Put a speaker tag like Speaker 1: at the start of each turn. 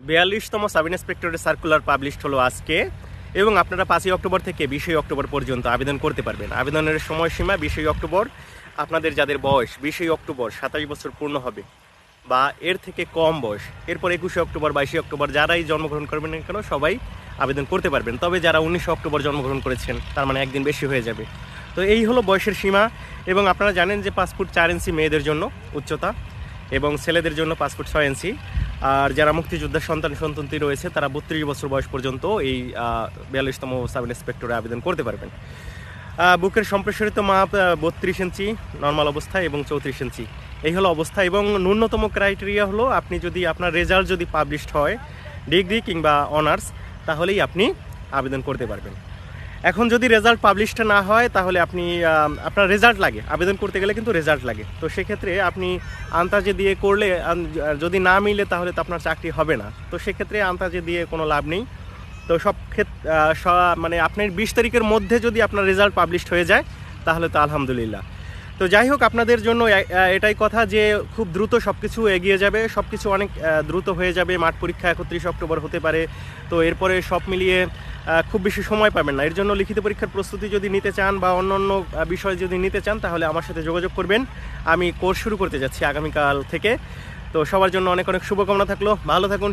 Speaker 1: বিয়াল্লিশতম sub ইন্সপেক্টরের circular published হলো আজকে, এবং আপনারা পাঁচই অক্টোবর থেকে বিশই অক্টোবর পর্যন্ত আবেদন করতে পারবেন। আবেদনের সময়সীমা বিশই অক্টোবর, আপনাদের যাদের বয়স বিশই অক্টোবর, সাতাশ বছর পূর্ণ হবে, বা এর থেকে কম বয়স, এরপর একুশে অক্টোবর, বাইশে অক্টোবর যারাই জন্মগ্রহণ করবেন না কেন, সবাই আবেদন করতে পারবেন। তবে যারা উনিশে অক্টোবর জন্মগ্রহণ করেছেন, তার মানে একদিন বেশি হয়ে যাবে। তো এই হলো বয়সের সীমা, এবং আপনারা জানেন যে পাসপোর্ট চার ইঞ্চি মেয়েদের জন্য উচ্চতা, এবং ছেলেদের জন্য পাসপোর্ট ছয় ইঞ্চি। আর যারা মুক্তিযোদ্ধার সন্তান সন্ততি রয়েছে, তারা বত্রিশ বছর বয়স পর্যন্ত এই বিয়াল্লিশতম সাব ইন্সপেক্টরে আবেদন করতে পারবেন। বুকের সম্প্রসারিত মাপ বত্রিশ ইঞ্চি নর্মাল অবস্থা এবং চৌত্রিশ ইঞ্চি। এই হলো অবস্থা এবং ন্যূনতম ক্রাইটেরিয়া হলো আপনি যদি আপনার রেজাল্ট যদি পাবলিশড হয় ডিগ্রি কিংবা অনার্স তাহলেই আপনি আবেদন করতে পারবেন। এখন যদি রেজাল্ট পাবলিশড না হয়, তাহলে আপনি আপনার রেজাল্ট লাগে। আবেদন করতে গেলে কিন্তু রেজাল্ট লাগে। তো সেক্ষেত্রে আপনি আন্তাজে দিয়ে করলে যদি না মিলে, তাহলে তো আপনার চাকরি হবে না। তো সেক্ষেত্রে আন্তাজে দিয়ে কোনো লাভ নেই। তো সব ক্ষেত্রে মানে আপনার বিশ তারিখের মধ্যে যদি আপনার রেজাল্ট পাবলিশড হয়ে যায়, তাহলে তো আলহামদুলিল্লাহ। তো যাই হোক, আপনাদের জন্য এটাই কথা যে খুব দ্রুত সব কিছু এগিয়ে যাবে সব কিছু অনেক দ্রুত হয়ে যাবে। মাঠ পরীক্ষা একত্রিশ অক্টোবর হতে পারে। তো এরপরে সব মিলিয়ে খুব বেশি সময় পাবেন না। এর জন্য লিখিত পরীক্ষার প্রস্তুতি যদি নিতে চান বা অন্য অন্য বিষয় যদি নিতে চান, তাহলে আমার সাথে যোগাযোগ করবেন। আমি কোর্স শুরু করতে যাচ্ছি আগামীকাল থেকে। তো সবার জন্য অনেক অনেক শুভকামনা থাকল। ভালো থাকুন